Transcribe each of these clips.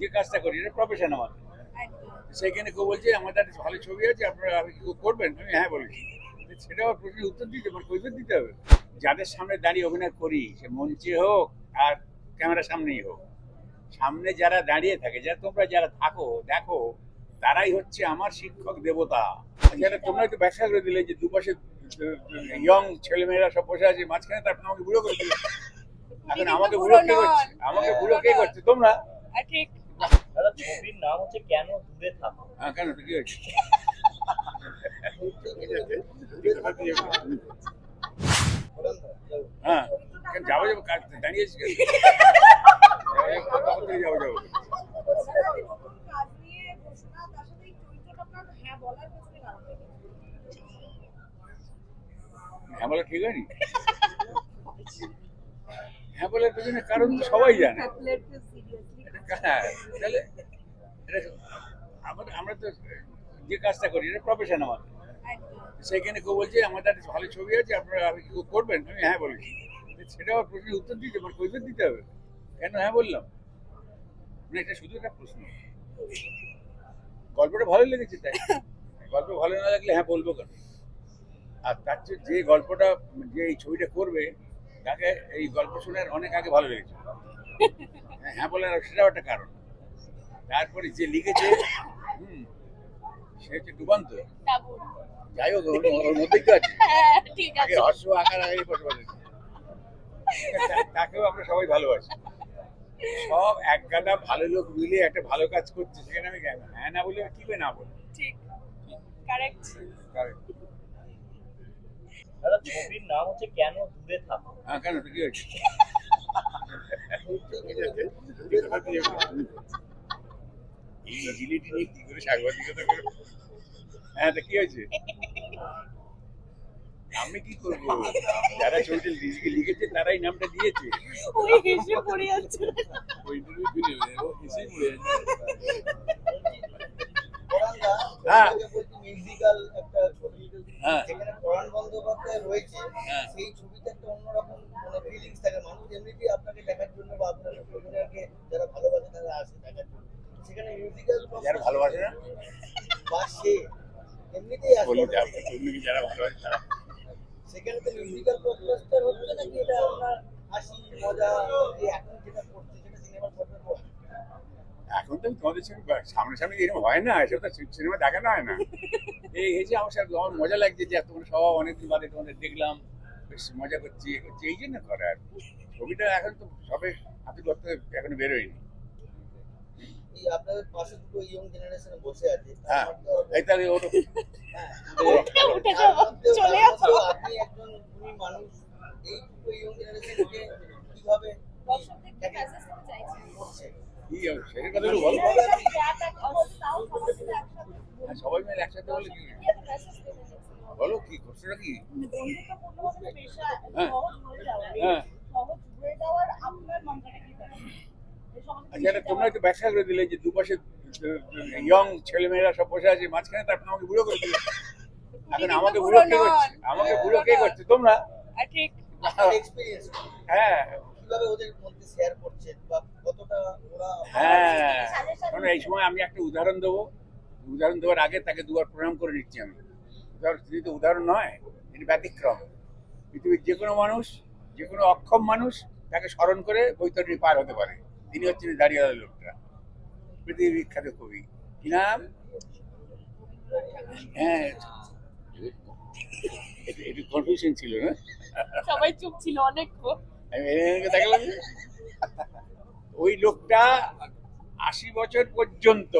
যে কাজটা করি এটা প্রফেশন আমার সেখানে কেউ বলছে আমাদের একটা ভালো ছবি আছে আপনারা করবেন? আমি হ্যাঁ বলেছি। সেটা আমার প্রশ্নের উত্তর দিতে আমার কৈফিয়ত দিতে হবে। যাদের সামনে দাঁড়িয়ে অভিনয় করি সে মঞ্চে হোক আর ক্যামেরার সামনেই হোক সামনে যারা দাঁড়িয়ে থাকে যারা তোমরা যারা থাকো দেখো তারাই হচ্ছে আমার শিক্ষক দেবতা। যারা তোমরা একটু ব্যাখ্যা করে দিলে যে দুপাশে ইয়ং ছেলেমেয়েরা সব বসে আছে মাঝখানে তারপর আমাকে বুড়ো করে দিলে। এখন আমাকে বুড়ো কে করছে? আমাকে বুড়ো কে করছে? তোমরা? ঠিক দাদা ছবির নাম হচ্ছে কেন দূরে থাকো হ্যাঁ কেন? কি হয়েছে হ্যাঁ যাব যাব? কাজ দাঁড়িয়েছি যাব, যাব, হ্যাঁ বলার? হ্যাঁ বলে ঠিক হয়নি? হ্যাঁ বলে পেছনে কারণ সবাই জানে। তাহলে এটা আমরা আমরা তো যে কাজটা করি এটা প্রফেশন আমার একদম। সেখানে কেউ বলছে আমাদের একটা ভালো ছবি আছে আপনারা আপনি কি করবেন? আমি হ্যাঁ বলেছি। সেটা আমার প্রশ্নের উত্তর দিতে আমার কৈফিয়ত দিতে হবে। কেন? হ্যাঁ বললাম। না এটা শুধু একটা প্রশ্ন। গল্পটা ভালো লেগেছে তাই গল্প ভালো না লাগলে হ্যাঁ বলব কেন? আর তার চেয়ে যে গল্পটা যে এই ছবিটা করবে তাকে এই গল্প শোনার অনেক আগে ভালো লেগেছে। হ্যাঁ, হ্যাঁ বলে সেটাও একটা কারণ। তারপরে যে লিখেছে হুম সে হচ্ছে ডুবান্ত। যাই হোক ওর মধ্যেই তো আছে। হ্যাঁ আগে হর্ষ আকার আগে বসবাস তাকেও আমরা সবাই ভালোবাসি। সব এক গাদা ভালো লোক মিলে একটা ভালো কাজ করছে সেখানে আমি হ্যাঁ না বলে কি না বলে ঠিক। কারেক্ট কারণ দাদা ছবির নাম হচ্ছে কেন দূরে থাকো? হ্যাঁ কেন? কি হয়েছে? আমি কি করব যারা ছবিটা লিখে- লিখেছে তারাই নামটা দিয়েছে ওই হেসে পড়ে যাচ্ছে ও হ্যাঁ। মিউজিক্যাল হ্যাঁ। বন্দ্যোপাধ্যায় রয়েছে হ্যাঁ। সেই ছবিতে একটা অন্যরকম মানে ফিলিংস থাকে। মানুষ এমনিতেই আপনাকে দেখার জন্য বা আপনার অভিনয়কে যারা ভালোবাসে তারা আসে দেখার জন্য। সেখানে মিউজিক্যাল যারা ভালোবাসে না? বা সে এমনিতেই আসে। বলি যারা ভালোবাসে তারা। সেখানে তো মিউজিক্যাল ব্লকবাস্টার হচ্ছে নাকি? এটা আপনার হাসি মজা যে এখন যেটা করছে সেটা সিনেমার পর্বের পর এখন তো তোমাদের সঙ্গে সামনাসামনি এরকম হয় না এসব তো সিনেমা দেখানো হয় না। এই হয়েছে আমার সাথে আমার মজা লাগছে যে তোমরা সব অনেকদিন বাদে তোমাদের দেখলাম বেশ মজা করছি এ করছি এই জন্য করে আর ছবিটা এখন তো সবে হাতে ধরতে এখনও বেরোয়নি। এই আপনাদের পাশে দুটো ইয়ং জেনারেশনে বসে আছে হ্যাঁ এই তাহলে ওটা হ্যাঁ উঠে উঠে চলে আসো। আপনি একজন গুণী মানুষ এই দুটো ইয়ং জেনারেশনকে কীভাবে দর্শকদেরকে মেসেজ করতে চাইছি সবাই মিলে একসাথে বলে। কি কি একটা মেসেজ দিতে চাইছি বলো কি করছোটা কি? হ্যাঁ। হয়ে। আচ্ছা তোমরা একটু ব্যাখ্যা করে দিলে যে দুপাশে ইয়ং ছেলেমেয়েরা সব বসে আছে মাঝখানে তারপর আমাকে বুড়ো করে দিলে এখন আমাকে বুড়ো কে করছে? আমাকে বুড়ো কে করছে? তোমরা? হ্যাঁ। কীভাবে ওদের মধ্যে শেয়ার করছেন বা কতটা ওরা হ্যাঁ শোনো, এই সময় আমি একটা উদাহরণ দেবো। উদাহরণ দেওয়ার আগে তাকে দুবার প্রণাম করে নিচ্ছি আমি। উদাহরণ তো উদাহরণ নয় তিনি ব্যতিক্রম। পৃথিবীর যে কোনো মানুষ যে কোনো অক্ষম মানুষ তাকে স্মরণ করে বৈতরণী পার হতে পারে। তিনি হচ্ছেন দাঁড়িয়ে লোকটা। পৃথিবীর বিখ্যাত কবি। কি নাম? হ্যাঁ। একটু- কনফিউশন ছিল না? সবাই চুপ ছিল অনেকক্ষণ আমি দেখালাম ওই লোকটা আশি বছর পর্যন্ত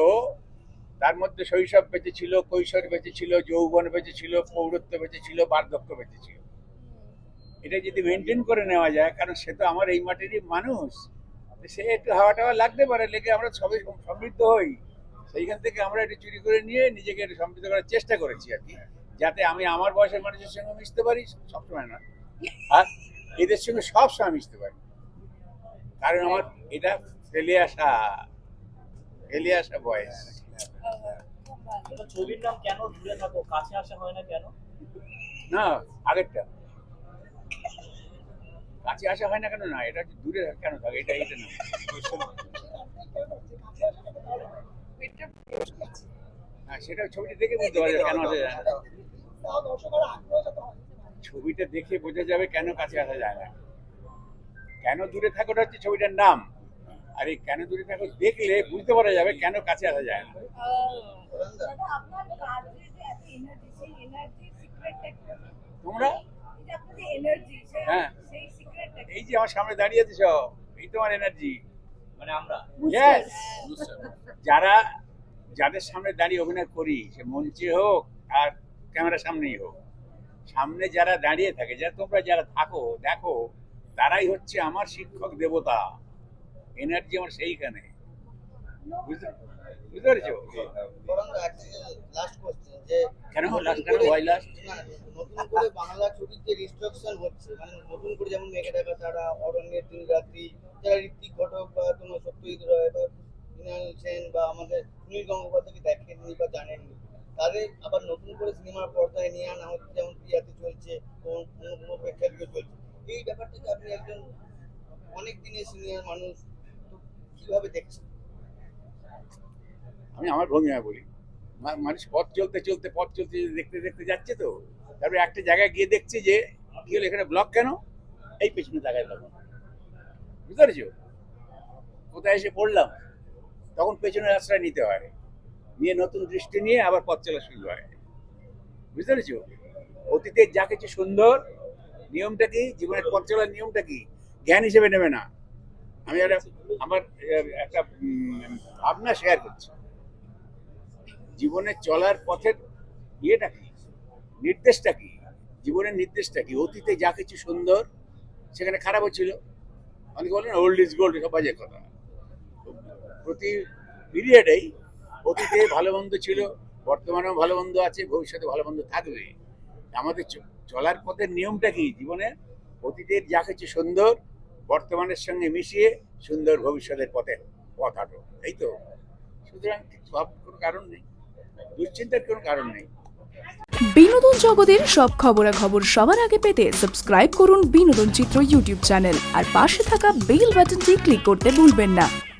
তার মধ্যে শৈশব বেঁচে ছিল কৈশোর বেঁচে ছিল যৌবন বেঁচে ছিল পৌরত্ব বেঁচে ছিল বার্ধক্য বেঁচে ছিল এটা যদি মেনটেন করে নেওয়া যায়, কারণ সে তো আমার এই মাটিরই মানুষ সে একটু হাওয়া টাওয়া লাগতে পারে, লেগে আমরা সবাই সম- সমৃদ্ধ হই। সেইখান থেকে আমরা একটু চুরি করে নিয়ে নিজেকে একটু সমৃদ্ধ করার চেষ্টা করেছি আর কি, যাতে আমি আমার বয়সের মানুষের সঙ্গে মিশতে পারি, সবসময় না আর এদের সঙ্গে সব সময় মিশতে পারি। কারণ আমার এটা ফেলে আসা ফেলে আসা বয়স। ছবির নাম কেন দূরে থাকো? কাছে আসা হয় না কেন? না আগেরটা। কাছে আসা হয় না কেন? না এটা দূরে কেন থাকে? এটা এটা না। সেটা ছবিটি দেখে বুঝতে পারবে কেন আসা। ছবিটা দেখে বোঝা যাবে কেন কাছে আসা যায় না। কেন দূরে থাকোটা হচ্ছে ছবিটার নাম। আর এই কেন দূরে থাকো দেখলে বুঝতে পারা যাবে কেন কাছে আসা যায় না। তোমরা? হ্যাঁ। এই যে আমার সামনে দাঁড়িয়ে আছো সব এই তোমার এনার্জি মানে আমরা! যারা যাদের সামনে দাঁড়িয়ে অভিনয় করি সে মঞ্চে হোক আর ক্যামেরার সামনেই হোক সামনে যারা দাঁড়িয়ে থাকে যারা তোমরা যারা থাকো, দেখো, তারাই হচ্ছে আমার শিক্ষক দেবতা। এনার্জি আমার সেইখানে? নতুন করে- বাংলা রিস্ট্রাকশন হচ্ছে মানে নতুন করে যেমন দেখা তারা অরণ্যের রাত্রি ঘটক বা সেন বা আমাদের বা জানেননি। তাদের আবার নতুন করে সিনেমার পর্দায় নিয়ে আনা হচ্ছে, যেমন প্রিয়াতে চলছে, কোন কোনো প্রেক্ষাগৃহে চলছে। এই ব্যাপারটাকে আপনি একজন অনেক দিনের সিনিয়র মানুষ কীভাবে দেখছেন? আমি আমার ভঙ্গিমা বলি মানুষ পথ চলতে চলতে, পথ চলতে দেখতে দেখতে যাচ্ছে তো। তারপরে একটা জায়গায় গিয়ে দেখছে যে, কি হলো, এখানে ব্লক কেন? এই পেছনে তাকায় তখন। বুঝতে পেরেছ? কোথায় এসে পড়লাম? তখন পেছনের আশ্রয় নিতে হয়। নিয়ে, নতুন দৃষ্টি নিয়ে আবার পথ চলা শুরু হয়। বুঝতে পেরেছ? অতীতের যা কিছু সুন্দর, নিয়মটা কি? জীবনের পথ চলার নিয়মটা কি? জ্ঞান হিসেবে নেবে না। আমি একটা, আমার, একটা ভাবনা শেয়ার করছি। জীবনে চলার পথের ইয়েটা কি? নির্দেশটা কি? জীবনের নির্দেশটা কি? অতীতে যা কিছু সুন্দর, সেখানে খারাপও ছিল। অনেকে বলেন ওল্ড ইজ গোল্ড সব বাজে কথা। প্রতি পিরিয়ডেই অতীতে ভালো মন্দ ছিল, বর্তমানেও ভালো মন্দ আছে, ভবিষ্যতে ভালো মন্দ থাকবে। আমাদের চলার পথের নিয়মটা কি? জীবনে অতীতের যা কিছু সুন্দর, বর্তমানের সঙ্গে মিশিয়ে সুন্দর ভবিষ্যতের পথে পথ হাঁটো এই তো। সুতরাং ভাব- কোনো কারণ নেই। দুশ্চিন্তার কোনো কারণ নেই। বিনোদন জগতের সব খবরাখবর সবার আগে পেতে সাবস্ক্রাইব করুন বিনোদন চিত্র ইউটিউব চ্যানেল আর পাশে থাকা বেল বাটনটি ক্লিক করতে ভুলবেন না।